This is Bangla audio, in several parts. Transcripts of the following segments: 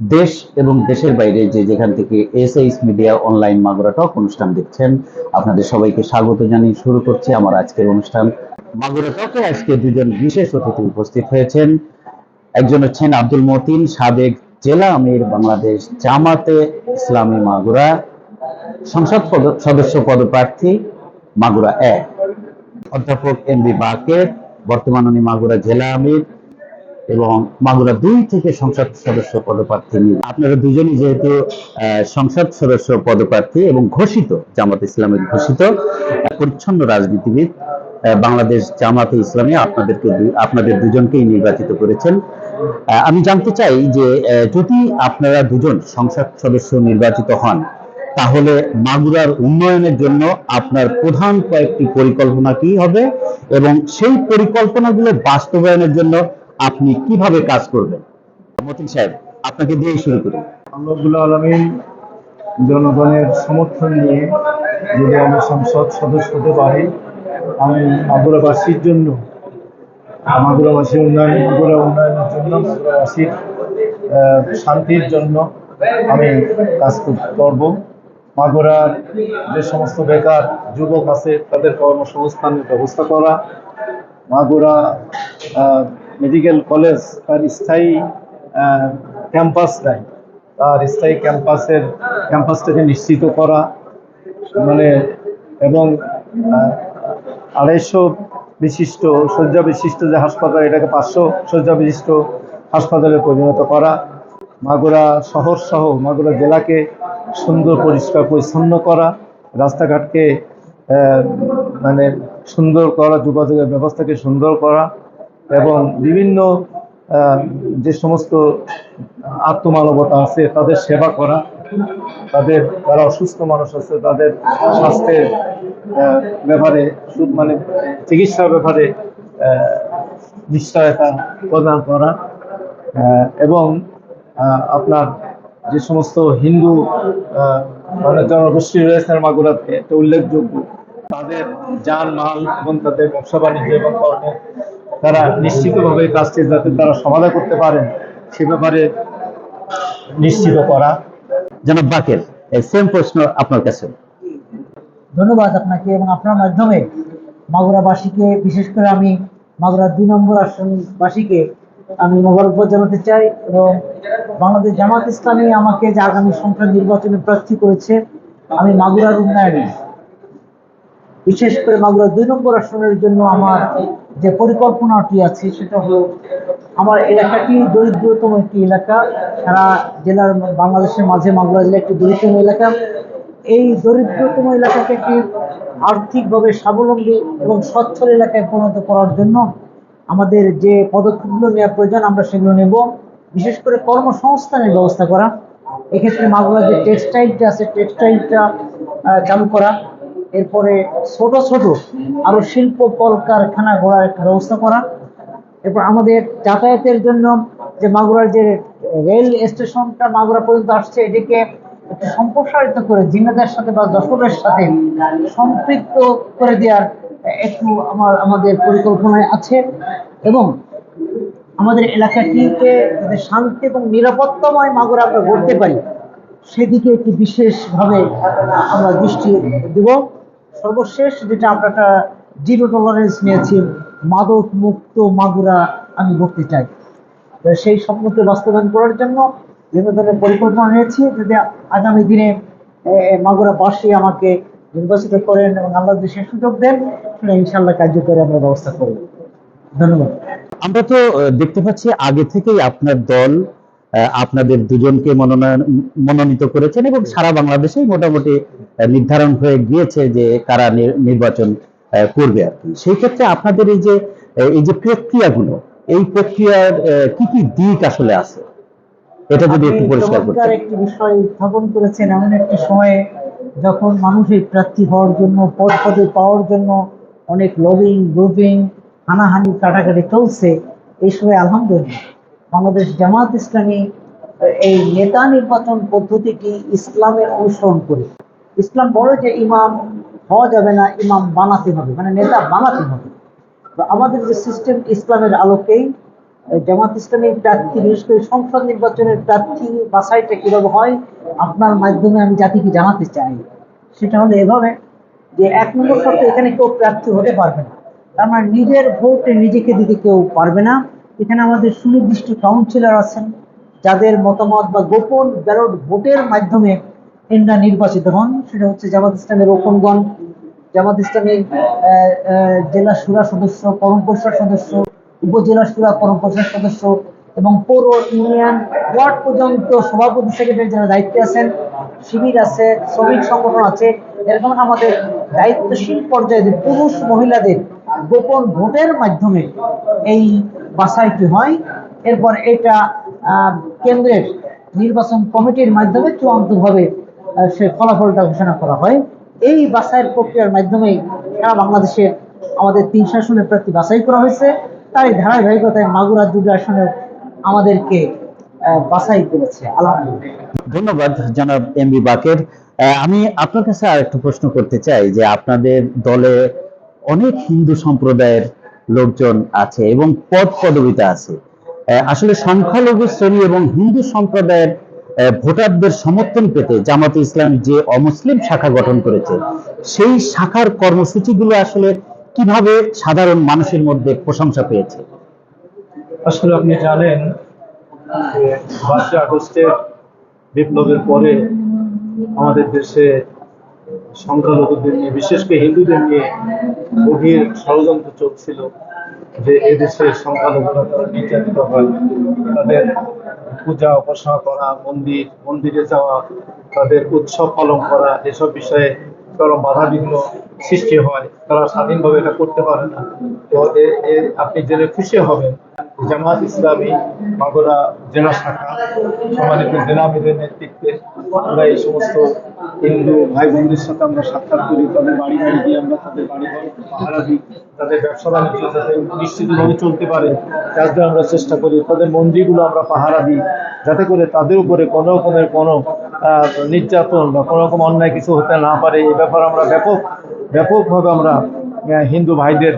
দেশ এবং দেশের বাইরে যে যেখান থেকে S H media online Magura talk অনুষ্ঠান দেখছেন, আপনাদের সবাইকে স্বাগত জানিয়ে শুরু করছি আমার আজকের অনুষ্ঠান। মাগুরা টকে আজকে দুজন বিশেষ অতিথি উপস্থিত হয়েছেন। একজন হচ্ছেন আব্দুল মতিন সাবেক জেলা আমির বাংলাদেশ জামাতে ইসলামী মাগুরা, সংসদ সদস্য পদপ্রার্থী মাগুরা এক। অধ্যাপক এম বি বাকের, বর্তমান উনি মাগুরা জেলা আমির। এবং মাগুরা দুই থেকে সংসদ সদস্য পদপ্রার্থী নিয়ে- আপনারা দুজনই যেহেতু সংসদ সদস্য পদপ্রার্থী এবং ঘোষিত, জামাত ইসলামের ঘোষিত পরিচ্ছন্ন রাজনীতিবিদ বাংলাদেশ জামাতে ইসলামী আপনাদেরকে আপনাদের দুজনকেই নির্বাচিত করেছেন। আমি জানতে চাই যে যদি আপনারা দুজন সংসদ সদস্য নির্বাচিত হন, তাহলে মাগুরার উন্নয়নের জন্য আপনার প্রধান কয়েকটি পরিকল্পনা কি হবে? এবং সেই পরিকল্পনাগুলো বাস্তবায়নের জন্য আপনি কীভাবে কাজ করবেন? মতিন সাহেব, আপনাকে দিয়েই শুরু করি। আলমিন জনগণের সমর্থন নিয়ে যদি আমি সংসদ সদস্য হতে পারি, আমি মাগুরাবাসীর জন্য মাগুরাবাসীর উন্নয়ন মাগুরা উন্নয়নের জন্য মাগুরাবাসীর শান্তির জন্য আমি কাজ কর- করব। মাগুরার যে সমস্ত বেকার যুবক আছে, তাদের কর্মসংস্থানের ব্যবস্থা করা, মাগুরা মেডিকেল কলেজ তার স্থায়ী ক্যাম্পাস নাই। তার স্থায়ী ক্যাম্পাসের ক্যাম্পাসটাকে নিশ্চিত করা মানে এবং আড়াইশো বিশিষ্ট, শয্যা বিশিষ্ট যে হাসপাতাল, এটাকে পাঁচশো শয্যা বিশিষ্ট হাসপাতালে পরিণত করা। মাগুরা শহর সহ মাগুরা জেলাকে সুন্দর, পরিষ্কার, পরিচ্ছন্ন করা। রাস্তাঘাটকে মানে সুন্দর করা, যোগাযোগের ব্যবস্থাকে সুন্দর করা। এবং বিভিন্ন যে সমস্ত আত্মমানবতা আছে, তাদের সেবা করা, তাদের, যারা অসুস্থ মানুষ আছে, তাদের স্বাস্থ্যের ব্যাপারে মানে চিকিৎসার ব্যাপারে নিশ্চয়তা প্রদান করা এবং আপনার যে সমস্ত হিন্দু মানে জনগোষ্ঠী রয়েছেন মাগুরাতে, একটা উল্লেখযোগ্য, তাদের যান মাল এবং তাদের ব্যবসা বাণিজ্য এবং কর্মে তারা নিশ্চিতভাবে এই কাজটি যাতে তারা সমাধা করতে পারেন সে ব্যাপারে নিশ্চিত করা। জনাব বাকের সেম প্রশ্ন আপনার কাছে। ধন্যবাদ আপনাকে এবং আপনার মাধ্যমে মাগুরাবাসীকে বিশেষ করে আমি মাগুরা দুই নম্বর আসনবাসীকে আমি মোবারকবাদ জানাতে চাই এবং বাংলাদেশ জামাত ইসলামী আমাকে যে আগামী সংসদ নির্বাচনে প্রার্থী করেছে আমি মাগুরার উন্নয়নে বিশেষ করে মাগুরা দুই নম্বর আসনের জন্য আমার যে পরিকল্পনাটি আছে, সেটা হলো আমার এলাকাটি দরিদ্রতম একটি এলাকা। সারা জেলার বাংলাদেশের মাঝে মাগুরা জেলা একটি দরিদ্রতম এলাকা। এই দরিদ্রতম এলাকাকে একটি আর্থিকভাবে স্বাবলম্বী এবং সচ্ছল এলাকায় পরিণত করার জন্য আমাদের যে পদক্ষেপগুলো নেওয়া প্রয়োজন, আমরা সেগুলো নেব। বিশেষ করে কর্মসংস্থানের ব্যবস্থা করা। এক্ষেত্রে মাগুরা যে টেক্সটাইলটা আছে টেক্সটাইলটা চালু করা। এরপরে ছোট ছোট আরও শিল্প কলকারখানা গড়ার একটা ব্যবস্থা করা। এরপর আমাদের যাতায়াতের জন্য যে মাগুরার যে রেল স্টেশনটা মাগুরা পর্যন্ত আসছে, এটিকে সম্প্রসারিত করে, জিনাদের সাথে বা যশোরের সাথে সম্পৃক্ত করে দেওয়ার একটু আমার, আমাদের পরিকল্পনায় আছে। এবং আমাদের এলাকাটিকে যাতে শান্তি এবং নিরাপত্তাময় মাগুরা আমরা গড়তে পারি, সেদিকে একটি বিশেষভাবে আমরা দৃষ্টি দেব। সর্বশেষ যেটা আমরা একটা জিরো টলারেন্স নিয়েছি মাদক মুক্ত মাগুরা আমি গড়তে চাই। সেই স্বপ্নকে বাস্তবায়ন করার জন্য বিভিন্ন ধরনের পরিকল্পনা নিয়েছি যদি আগামী দিনে এ, মাগুরাবাসী আমাকে নির্বাচিত করেন এবং আল্লাহ দেশের সুযোগ দেন সেটা ইনশাল্লাহ কার্যকরী আমরা ব্যবস্থা করব। ধন্যবাদ। আমরা তো দেখতে পাচ্ছি আগে থেকেই আপনার দল আপনাদের দুজনকে মনোনয়ন মনোনীত করেছেন এবং সারা বাংলাদেশেই মোটামুটি নির্ধারণ হয়ে গিয়েছে যে কারা নির্বাচন করবে আর কি। সেই ক্ষেত্রে আপনাদের এই যে এই যে প্রক্রিয়াগুলো এই প্রক্রিয়ার কি কি দিক আসলে আছে? এটা যদি একটু পরিষ্কার করতে। একটি বিষয় উত্থাপন করেছেন। এমন একটি সময়ে যখন মানুষ এই প্রার্থী হওয়ার জন্য পদ পদে পাওয়ার জন্য অনেক লবিং গ্রুপিং হানাহানি কাটাকাটি চলছে এই সময় আলহামদুলিল্লাহ। বাংলাদেশ জামাত ইসলামী, এই নেতা নির্বাচন পদ্ধতিটি ইসলামের অনুসরণ করে। ইসলাম বলে যে ইমাম হওয়া যাবে না, ইমাম বানাতে হবে মানে নেতা বানাতে হবে। আমাদের যে সিস্টেম ইসলামের আলোকেই জামাত ইসলামী প্রার্থী, বিশেষ করে সংসদ নির্বাচনের প্রার্থী বাছাইটা কীভাবে হয়, আপনার মাধ্যমে আমি জাতিকে জানাতে চাই। সেটা হলো এভাবে যে এক নম্বর শর্ত এখানে কেউ প্রার্থী হতে পারবে না। তার মানে নিজের ভোটে নিজেকে দিতে কেউ পারবে না। এখানে আমাদের সুনির্দিষ্ট কাউন্সিলর আছেন, যাদের মতামত বা গোপন ব্যালট ভোটের মাধ্যমে এনরা নির্বাচিত হন। সেটা হচ্ছে জামাত ইসলামের রোকনগণ জামাত ইসলামের জেলা সুরা সদস্য, পরম পরিষদ সদস্য, উপজেলা সুরা পরম সদস্য এবং পৌর ইউনিয়ন ওয়ার্ড পর্যন্ত সভাপতি সেক্রেটারি যারা দায়িত্বে আছেন, শিবির আছে, শ্রমিক সংগঠন আছে, এরকম আমাদের দায়িত্বশীল পর্যায়ে পুরুষ মহিলাদের গোপন ভোটের মাধ্যমে এই বাছাইটি হয়, এরপর এটা কেন্দ্রের নির্বাচন কমিটির মাধ্যমে চূড়ান্তভাবে সে ফলাফলটা ঘোষণা করা হয়। এই বাছাইয়ের প্রক্রিয়ার মাধ্যমেই সারা বাংলাদেশের আমাদের তিন শাসনের প্রার্থী বাছাই করা হয়েছে। তারই ধারাবাহিকতায় মাগুরা দুটো আসনে আমাদেরকে বাছাই করেছে। আলহামদুলিল্লাহ। ধন্যবাদ, জনাব এম বি বাকের। আমি আপনার কাছে আর একটু প্রশ্ন করতে চাই যে আপনাদের দলে অনেক হিন্দু সম্প্রদায়ের লোকজন আছে এবং পদ পদবিতে আছে। আসলে সংখ্যালঘু শ্রেণি এবং হিন্দু সম্প্রদায়ের ভোটারদের সমর্থন পেতে জামাতে ইসলাম যে অমুসলিম শাখা গঠন করেছে, সেই শাখার কর্মসূচিগুলো আসলে কীভাবে সাধারণ মানুষের মধ্যে প্রশংসা পেয়েছে? আসলে আপনি জানেন পাঁচই আগস্টের বিপ্লবের পরে আমাদের দেশে সংখ্যালঘুদের নিয়ে, বিশেষ করে হিন্দুদের নিয়ে গভীর ষড়যন্ত্র চলছিল যে এদেশে সংখ্যালঘুরা তারা নির্যাতিত হয়। তাদের পূজা উপাসনা করা, মন্দির, মন্দিরে যাওয়া, তাদের উৎসব পালন করা, এসব বিষয়ে চরম বাধা বিঘ্ন সৃষ্টি হয়। তারা স্বাধীনভাবে এটা করতে পারে না। তো আপনি জেনে খুশি হবেন জামাত ইসলামী, মাগুরা জেলা শাখা, সম্মানিত জেলামিদের নেতৃত্বে আমরা এই সমস্ত হিন্দু ভাই বোনদের সাথে আমরা সাক্ষাৎ করি। তাদের বাড়ি বাড়ি গিয়ে আমরা তাদের বাড়ি বাড়ি পাহারা দিই। তাদের ব্যবসা বাণিজ্য যাতে নিশ্চিতভাবে চলতে পারে, তার জন্য আমরা চেষ্টা করি। তাদের মন্দিরগুলো আমরা পাহারা দিই, যাতে করে তাদের উপরে কোনো রকমের কোনো নির্যাতন বা কোনো রকম অন্যায় কিছু হতে না পারে। এই ব্যাপারে আমরা ব্যাপক, ব্যাপকভাবে আমরা হিন্দু ভাইদের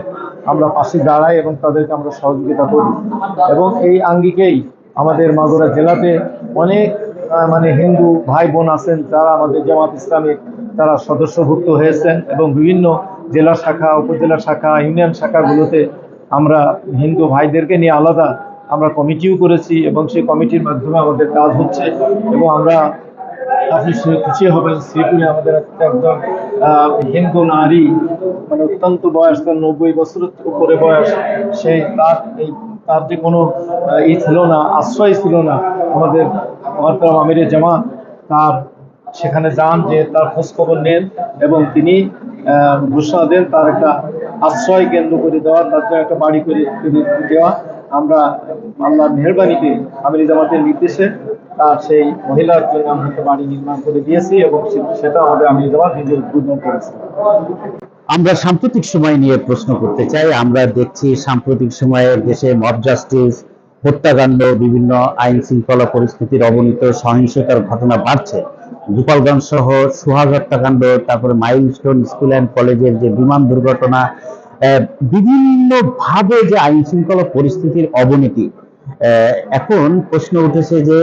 আমরা পাশে দাঁড়াই এবং তাদেরকে আমরা সহযোগিতা করি। এবং এই আঙ্গিকেই আমাদের মাগুরা জেলাতে অনেক মানে হিন্দু ভাই বোন আছেন, যারা আমাদের জামাত ইসলামিক তারা সদস্যভুক্ত হয়েছেন এবং বিভিন্ন জেলা শাখা, উপজেলা শাখা, ইউনিয়ন শাখাগুলোতে আমরা হিন্দু ভাইদেরকে নিয়ে আলাদা আমরা কমিটিও করেছি এবং সেই কমিটির মাধ্যমে আমাদের কাজ হচ্ছে এবং আমরা আপনি শুনে খুশি হবেন, শ্রীপুরে আমাদের একজন হিন্দু নারী মানে অত্যন্ত বয়স তার নব্বই বছর উপরে বয়স সেই তার এই, তার যে কোনো ই ছিল না, আশ্রয় ছিল না, আমাদের মহাত্মা আমিরের জামা তার সেখানে যান, যে তার খোঁজখবর নেন এবং তিনি ঘোষণা দেন তার একটা আশ্রয় কেন্দ্র করে দেওয়া তার একটা বাড়ি করে দেওয়া। আমরা আল্লাহর মেহরবানিতে আমির জামাতের নির্দেশে তার সেই মহিলার জন্য আমরা একটা বাড়ি নির্মাণ করে দিয়েছি এবং সেটা আমাদের আমির জামাত নিজে উদ্বোধন করেছে। আমরা সাম্প্রতিক সময় নিয়ে প্রশ্ন করতে চাই। আমরা দেখছি সাম্প্রতিক সময়ে দেশে মব জাস্টিস, হত্যাকাণ্ড, বিভিন্ন আইন শৃঙ্খলা পরিস্থিতির অবনীত সহিংসতার ঘটনা বাড়ছে। গোপালগঞ্জ সহ সোহাগ হত্যাকাণ্ড, তারপরে মাইলস্টোন স্কুল অ্যান্ড কলেজের যে বিমান দুর্ঘটনা বিভিন্ন ভাবে যে আইন শৃঙ্খলা পরিস্থিতির অবনতি এখন প্রশ্ন উঠেছে যে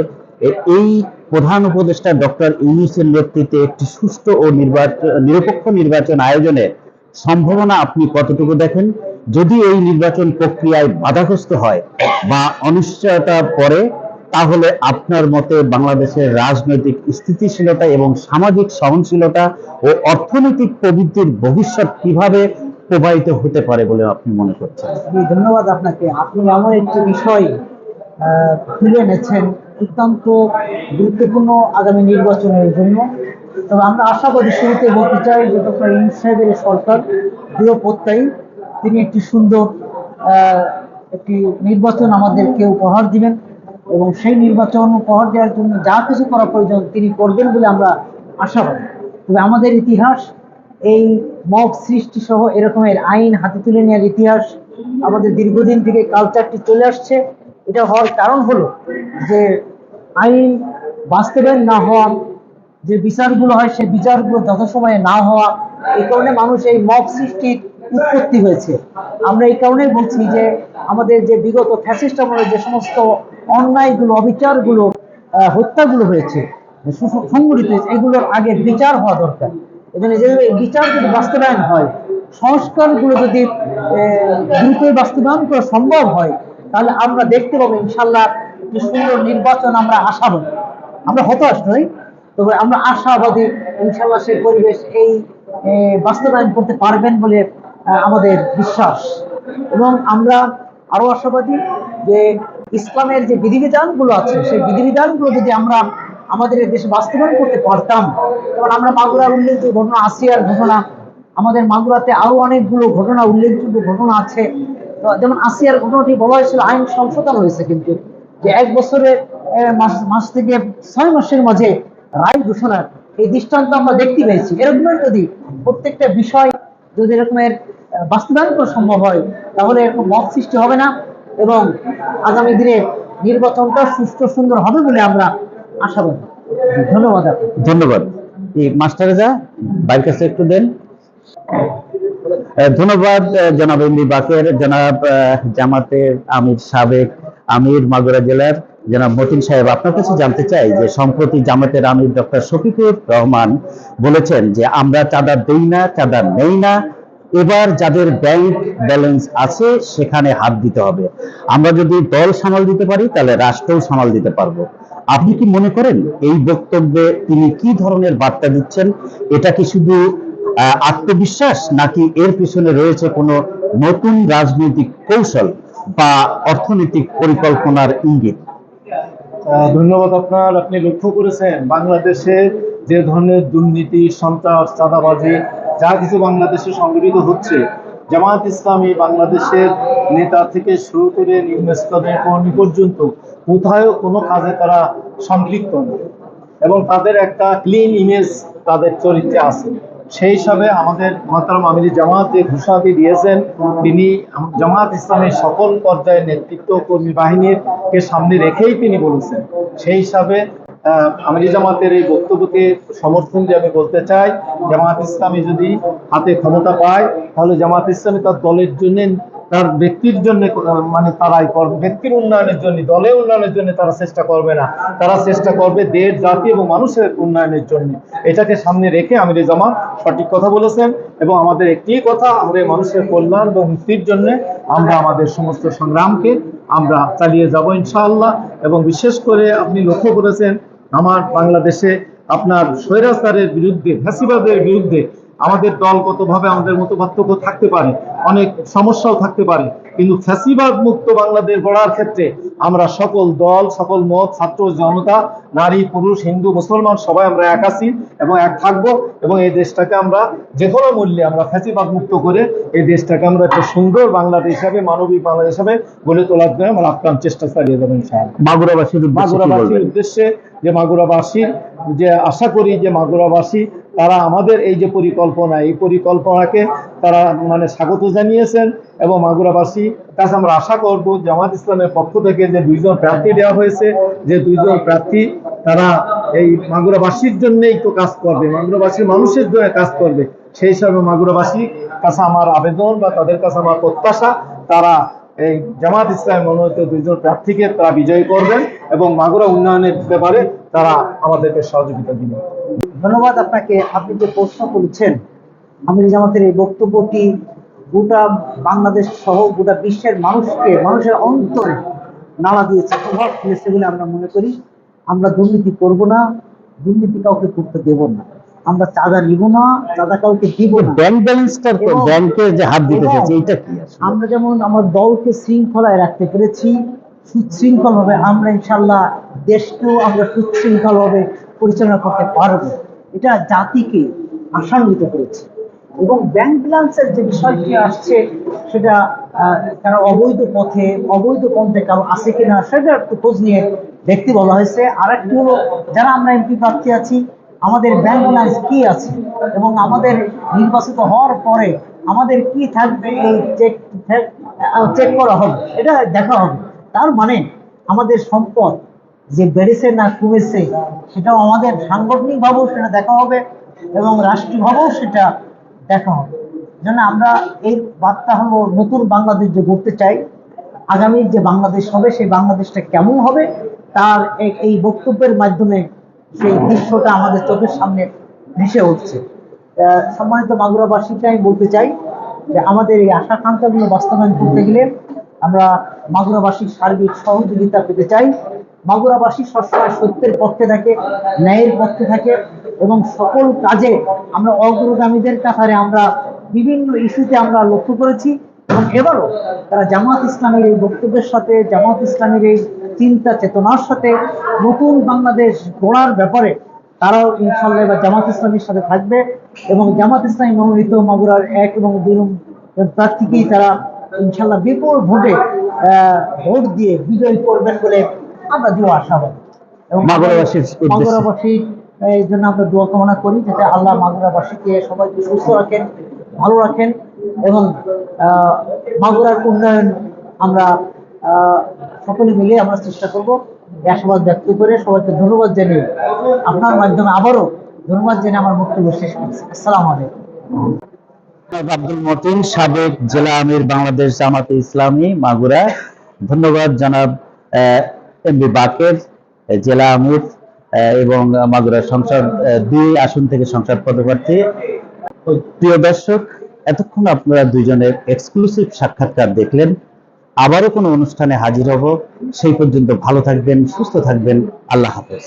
এই প্রধান উপদেষ্টা ডক্টর ইউনুসের নেতৃত্বে একটি সুষ্ঠু ও নির্বাচন নিরপেক্ষ নির্বাচন আয়োজনের সম্ভাবনা আপনি কতটুকু দেখেন? যদি এই নির্বাচন প্রক্রিয়ায় বাধাগ্রস্ত হয় বা অনিশ্চয়তা পরে তাহলে আপনার মতে বাংলাদেশের রাজনৈতিক স্থিতিশীলতা এবং সামাজিক সহনশীলতা ও অর্থনৈতিক প্রবৃদ্ধির ভবিষ্যৎ কীভাবে প্রবাহিত হতে পারে বলে আপনি মনে করছেন? ধন্যবাদ আপনাকে। আপনি এমন একটি বিষয় তুলে এনেছেন অত্যন্ত গুরুত্বপূর্ণ আগামী নির্বাচনের জন্য। তবে আমরা আশাবাদী শুরুতে বলতে চাই যে ডক্টর ইউনুস সাহেবের সরকার দৃঢ় প্রত্যয়ী তিনি একটি সুন্দর একটি নির্বাচন আমাদেরকে উপহার দিবেন এবং সেই নির্বাচন উপহার দেওয়ার জন্য যা কিছু করা প্রয়োজন তিনি করবেন বলে আমরা আশাবাদী তবে আমাদের ইতিহাস এই মব সৃষ্টি সহ এরকমের আইন হাতে তুলে নেওয়ার ইতিহাস আমাদের দীর্ঘদিন থেকে কালচারটি চলে আসছে। এটা হওয়ার কারণ হলো যে আইন বাস্তবায়ন না হওয়া, যে বিচারগুলো হয় সেই বিচারগুলো যথাসময়ে না হওয়া, এই কারণে মানুষ এই মব সৃষ্টির উৎপত্তি হয়েছে। আমরা এই কারণেই বলছি যে আমাদের যে বিগত ফ্যাসিস্ট আমলের যে সমস্ত অন্যায়গুলো, অবিচারগুলো হত্যাগুলো হয়েছে সংগঠিত হয়েছে, এগুলোর আগে বিচার হওয়া দরকার। এখানে যে বিচার যদি বাস্তবায়ন হয় সংস্কারগুলো যদি আহ, দ্রুতই বাস্তবায়ন করা সম্ভব হয় তাহলে আমরা দেখতে পাবো ইনশাল্লাহ যে সুন্দর নির্বাচন আমরা আশাবাদী। আমরা হতাশ নই তবে আমরা আশাবাদী ইনশাল্লাহ সেই পরিবেশ এই বাস্তবায়ন করতে পারবেন বলে আমাদের বিশ্বাস। এবং আমরা আরও আশাবাদী যে ইসলামের যে বিধিবিধানগুলো আছে সেই বিধিবিধানগুলো যদি আমরা আমাদের দেশে বাস্তবায়ন করতে পারতাম। যেমন আমরা মাগুরার উল্লেখযোগ্য ঘটনা, আসিয়ার ঘটনা, আমাদের মাগুরাতে আরও অনেকগুলো ঘটনা, উল্লেখযোগ্য ঘটনা আছে। যেমন আসিয়ার ঘটনাটি বলা হয়েছিল, আইন সংশোধন হয়েছে কিন্তু। যে এক বছরের মাস মাস থেকে ছয় মাসের মাঝে রায় ঘোষণার এই দৃষ্টান্ত আমরা দেখতে পেয়েছি। এরকম যদি প্রত্যেকটা বিষয় যদি এরকমের বাস্তবায়ন করা সম্ভব হয়, তাহলে এরকম মত সৃষ্টি হবে না এবং আগামী দিনে নির্বাচনটা সুস্থ সুন্দর হবে বলে আমরা আশাবাদী। ধন্যবাদ ধন্যবাদ। এই মাস্টারে যা বাইর কাছে একটু দেন। ধন্যবাদ জনাব এমনি বাকের জনাব জামাতের আমির সাবেক আমির মাগুরা জেলার জনাব মতিন সাহেব। আপনার কাছে জানতে চাই যে সম্প্রতি জামাতের আমির ডক্টর শফিকুর রহমান বলেছেন যে আমরা চাঁদা দেই না চাঁদা নেই না। এবার যাদের ব্যাংক ব্যালেন্স আছে সেখানে হাত দিতে হবে। আমরা যদি দল সামাল দিতে পারি তাহলে রাষ্ট্রও সামাল দিতে পারব। আপনি কি মনে করেন এই বক্তব্যে তিনি কি ধরনের বার্তা দিচ্ছেন? এটা কি শুধু আত্মবিশ্বাস নাকি এর পিছনে রয়েছে কোনো নতুন রাজনৈতিক কৌশল বা অর্থনৈতিক পরিকল্পনার ইঙ্গিত? ধন্যবাদ আপনার। আপনি লক্ষ্য করেছেন, বাংলাদেশে যে ধরনের দুর্নীতি, সন্ত্রাস, চাঁদাবাজি, যা কিছু বাংলাদেশে সংগঠিত হচ্ছে জামাত ইসলামী বাংলাদেশের নেতা থেকে শুরু করে নিম্নস্তরের কর্মী পর্যন্ত কোথাও কোনো কাজে তারা সম্পৃক্ত নয় এবং তাদের একটা ক্লিন ইমেজ তাদের চরিত্রে আছে। সেই হিসাবে আমাদের মহতারাম আমিরি জামাত যে ঘোষণাটি দিয়েছেন, তিনি জামাত ইসলামের সকল পর্যায়ের নেতৃত্ব কর্মী বাহিনীর কে সামনে রেখেই তিনি বলেছেন। সেই হিসাবে আমিরি জামাতের এই বক্তব্যকে সমর্থন দিয়ে আমি বলতে চাই জামাত ইসলামী যদি হাতে ক্ষমতা পায়, তাহলে জামাত ইসলামী তার দলের জন্য, তার ব্যক্তির জন্য মানে তারাই করবে। ব্যক্তির উন্নয়নের জন্য, দলের উন্নয়নের জন্য তারা চেষ্টা করবে না। তারা চেষ্টা করবে দেশ, জাতি এবং মানুষের উন্নয়নের জন্য। এটাকে সামনে রেখে আমির জামাত সঠিক কথা বলেছেন এবং আমাদের একটি কথা আমরা মানুষের কল্যাণ এবং মুক্তির জন্য আমরা আমাদের সমস্ত সংগ্রামকে আমরা চালিয়ে যাব ইনশাআল্লাহ এবং বিশেষ করে আপনি লক্ষ্য করেছেন আমার বাংলাদেশে আপনার স্বৈরাচারের বিরুদ্ধে, ফ্যাসিবাদের বিরুদ্ধে আমাদের দলগতভাবে আমাদের মতো পার্থক্য থাকতে পারে, অনেক সমস্যাও থাকতে পারে কিন্তু ফ্যাসিবাদ মুক্ত বাংলাদেশ গড়ার ক্ষেত্রে আমরা সকল দল সকল মত ছাত্র জনতা নারী পুরুষ হিন্দু মুসলমান সবাই আমরা এক আছি এবং এক থাকব এবং এই দেশটাকে আমরা যে কোনো মূল্যে আমরা ফ্যাসিবাদ মুক্ত করে এই দেশটাকে আমরা একটা সুন্দর বাংলাদেশ হিসাবে মানবিক বাংলাদেশ হিসাবে গড়ে তোলার জন্য আমরা আপ্রাণ চেষ্টা চালিয়ে যাব ইনশাআল্লাহ। মাগুরাবাসীর মাগুরাবাসীর উদ্দেশ্যে যে মাগুরাবাসীর যে আশা করি যে মাগুরাবাসী তারা আমাদের এই যে পরিকল্পনা এই পরিকল্পনাকে তারা মানে স্বাগত জানিয়েছেন। এবং মাগুরাবাসী কাছে আমরা আশা করব জামাত ইসলামের পক্ষ থেকে যে দুইজন প্রার্থী দেওয়া হয়েছে, যে দুইজন প্রার্থী তারা এই মাগুরাবাসীর জন্যই তো কাজ করবে, মাগুরাবাসীর মানুষের জন্য কাজ করবে। সেই হিসাবে মাগুরাবাসী কাছে আমার আবেদন বা তাদের কাছে আমার প্রত্যাশা, তারা এই জামাত ইসলাম মনোনীত দুইজন প্রার্থীকে তারা বিজয়ী করবেন এবং মাগুরা উন্নয়নের ব্যাপারে তারা আমাদেরকে সহযোগিতা দিবেন। ধন্যবাদ আপনাকে। আপনি যে প্রশ্ন করেছেন আমি জামাতের এই বক্তব্যটি গোটা বাংলাদেশ সহ গোটা বিশ্বের মানুষকে মানুষের অন্তরে নাড়া দিয়েছে প্রভাব ফেলেছে বলে আমরা মনে করি। আমরা দুর্নীতি করব না দুর্নীতি কাউকে করতে দেব না। আমরা চাঁদা নিব না চাঁদা কাউকে দিব না। ব্যাংক ব্যালেন্সটার ব্যাংকে যে হাত দিতে চাইছে এটা কি? আমরা যেমন আমার দলকে শৃঙ্খলায় রাখতে পেরেছি সুশৃঙ্খল ভাবে আমরা ইনশাল্লাহ দেশকেও আমরা সুশৃঙ্খল ভাবে পরিচালনা করতে পারব। এটা জাতিকে আশান্বিত করেছে। এবং ব্যাংক ব্যালেন্সের যে বিষয়টি আসছে, সেটা কারও অবৈধ পথে, অবৈধ পন্থে কারও আছে কিনা, সেটা একটু খোঁজ নিয়ে দেখতে বলা হয়েছে। আর একটি হলো, যারা আমরা এমপি প্রার্থী আছি, আমাদের ব্যাংক ব্যালেন্স কি আছে? এবং আমাদের নির্বাচিত হওয়ার পরে আমাদের কি থাকবে এই চেক চেক করা হবে? এটা দেখা হবে। তার মানে আমাদের সম্পদ যে বেড়েছে না কমেছে, সেটাও আমাদের সাংগঠনিক ভাবেও সেটা দেখা হবে এবং রাষ্ট্রীয়ভাবেও সেটা দেখা হবে। জন্য আমরা এই বার্তা হলো নতুন বাংলাদেশ যে গড়তে চাই, আগামী যে বাংলাদেশ হবে, সেই বাংলাদেশটা কেমন হবে, তার এই- বক্তব্যের মাধ্যমে সেই দৃশ্যটা আমাদের চোখের সামনে ভেসে উঠছে। সম্মানিত মাগুরাবাসীকে আমি বলতে চাই যে আমাদের এই আশা আকাঙ্ক্ষাগুলো বাস্তবায়ন করতে গেলে আমরা মাগুরাবাসীর সার্বিক সহযোগিতা পেতে চাই। মাগুরাবাসী সবসময় সত্যের পক্ষে থাকে, ন্যায়ের পক্ষে থাকে এবং সকল কাজে আমরা অগ্রগামীদের কাতারে আমরা বিভিন্ন ইস্যুতে আমরা লক্ষ্য করেছি এবং এবারও তারা জামাত ইসলামের এই বক্তব্যের সাথে জামাত ইসলামের এই চিন্তা চেতনার সাথে নতুন বাংলাদেশ গড়ার ব্যাপারে তারাও ইনশাল্লাহ এবার জামাত ইসলামের সাথে থাকবে এবং জামাত ইসলামী মনোনীত মাগুরার এক এবং দুই প্রার্থীকেই তারা ইনশাল্লাহ বিপুল ভোটে আহ, ভোট দিয়ে বিজয় করবেন বলে আমরা দৃঢ় আশাবাদী এবং। মাগুরাবাসীর এই জন্য আমরা দোয়া কামনা করি যাতে আল্লাহ মাগুরাবাসীকে সবাইকে সুস্থ রাখেন, ভালো রাখেন এবং মাগুরার উন্নয়ন আমরা সকলে মিলে আমরা চেষ্টা করব। আশাবাদ ব্যক্ত করে সবাইকে ধন্যবাদ জানিয়ে আপনার মাধ্যমে আবারও ধন্যবাদ জানিয়ে আমার বক্তব্য শেষ করছি। আসসালামু আলাইকুম। আব্দুল মতিন সাবেক জেলা আমির বাংলাদেশ জামাতে ইসলামী, মাগুরা। ধন্যবাদ জনাব এমবি বাকের, জেলা আমির। এবং মাগুরা সংসদ দুই আসন থেকে সংসদ পদপ্রার্থী। প্রিয় দর্শক, এতক্ষণ আপনারা দুজনের এক্সক্লুসিভ সাক্ষাৎকার দেখলেন। আবারও কোনো অনুষ্ঠানে হাজির হব। সেই পর্যন্ত ভালো থাকবেন, সুস্থ থাকবেন। আল্লাহ হাফেজ।